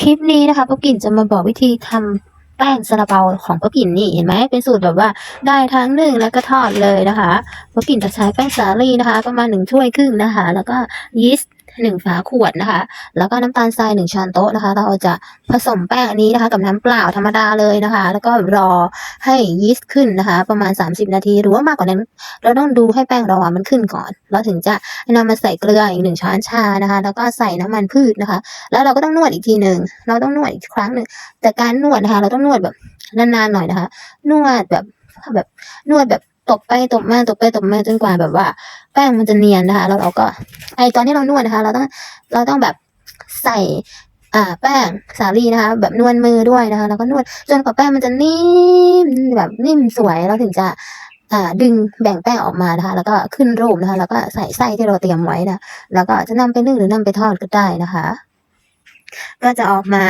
คลิปนี้นะคะป้ากิ่นจะมาบอกวิธีทำแป้งซาลาเปาของป้ากิ่นนี่เห็นไหมเป็นสูตรแบบว่าได้ทั้งนึ่งแล้วก็ทอดเลยนะคะป้ากิ่นจะใช้แป้งสาลีนะคะ ประมาณหนึ่งถ้วยครึ่งนะคะ แล้วก็ยีสต์ หนึ่งฝาขวดนะคะ แล้วก็น้ำตาลทรายหนึ่งช้อนโต๊ะนะคะ เราจะผสมแป้งอันนี้นะคะ กับน้ำเปล่าธรรมดาเลยนะคะ แล้วก็รอให้ยีสต์ขึ้นนะคะ ประมาณ 30 นาที หรือว่ามากกว่านั้น เราต้องดูให้แป้งเราอะมันขึ้นก่อน เราถึงจะนำมาใส่เกลืออีกหนึ่งช้อนชานะคะ แล้วก็ใส่น้ำมันพืชนะคะ แล้วเราก็ต้องนวดอีกทีหนึ่ง เราต้องนวดอีกครั้งหนึ่ง แต่การนวดนะคะ เราต้องนวดแบบนานๆหน่อยนะคะ นวดแบบแบบนวดแบบ ตบไปตบมาตบไปตบมาจนกว่าแบบว่า แป้งมันจะเนียนนะคะ แล้วเราก็ไอตอนที่เรานวดนะคะ เราต้องเราต้องแบบใส่อ่าแป้งสาลีนะคะ แบบนวดมือด้วยนะคะ แล้วก็นวดจนกว่าแป้งมันจะนิ่มแบบนิ่มสวยเราถึงจะอ่าดึงแบ่งแป้งออกมานะคะ แล้วก็ขึ้นรูปนะคะ แล้วก็ใส่ไส้ที่เราเตรียมไว้นะแล้วก็จะนำไปนึ่งหรือนำไปทอดก็ได้นะคะ ก็จะออกมา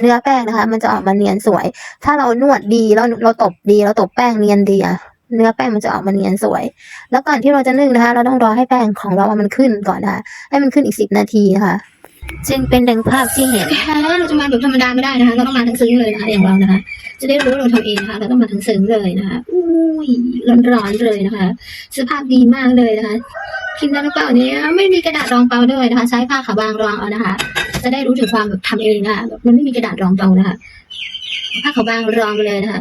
เนื้อแป้งนะคะ มันจะออกมาเนียนสวย ถ้าเรานวดดีแล้วเราตบดีเราตบแป้งเนียนดีอะ เนื้อแป้งมันจะออกมาเนียนสวย แล้วก่อนที่เราจะนึ่งนะคะ เราต้องรอให้แป้งของเราอะมันขึ้นก่อนนะคะให้มันขึ้นอีกสิบนาทีนะคะจึงเป็นดังภาพที่เห็นนะคะแล้วเราจะมาแบบธรรมดาไม่ได้นะคะ เราต้องมาทั้งซึ้งเลยนะคะอย่างเรานะคะ จะได้รู้ว่าเราทำเองนะคะ เราต้องมาทั้งซึ้งเลยนะคะอุ้ยร้อนๆเลยนะคะ สภาพดีมากเลยนะคะพิมพ์ได้หรือเปล่าเนี่ยไม่มีกระดาษรองเปาด้วยนะคะ ใช้ผ้าขาวบางรองเอานะคะ จะได้รู้ถึงความแบบทำเองนะคะแบบมันไม่มีกระดาษรองเปานะคะผ้าขาวบางรองไปเลยนะคะ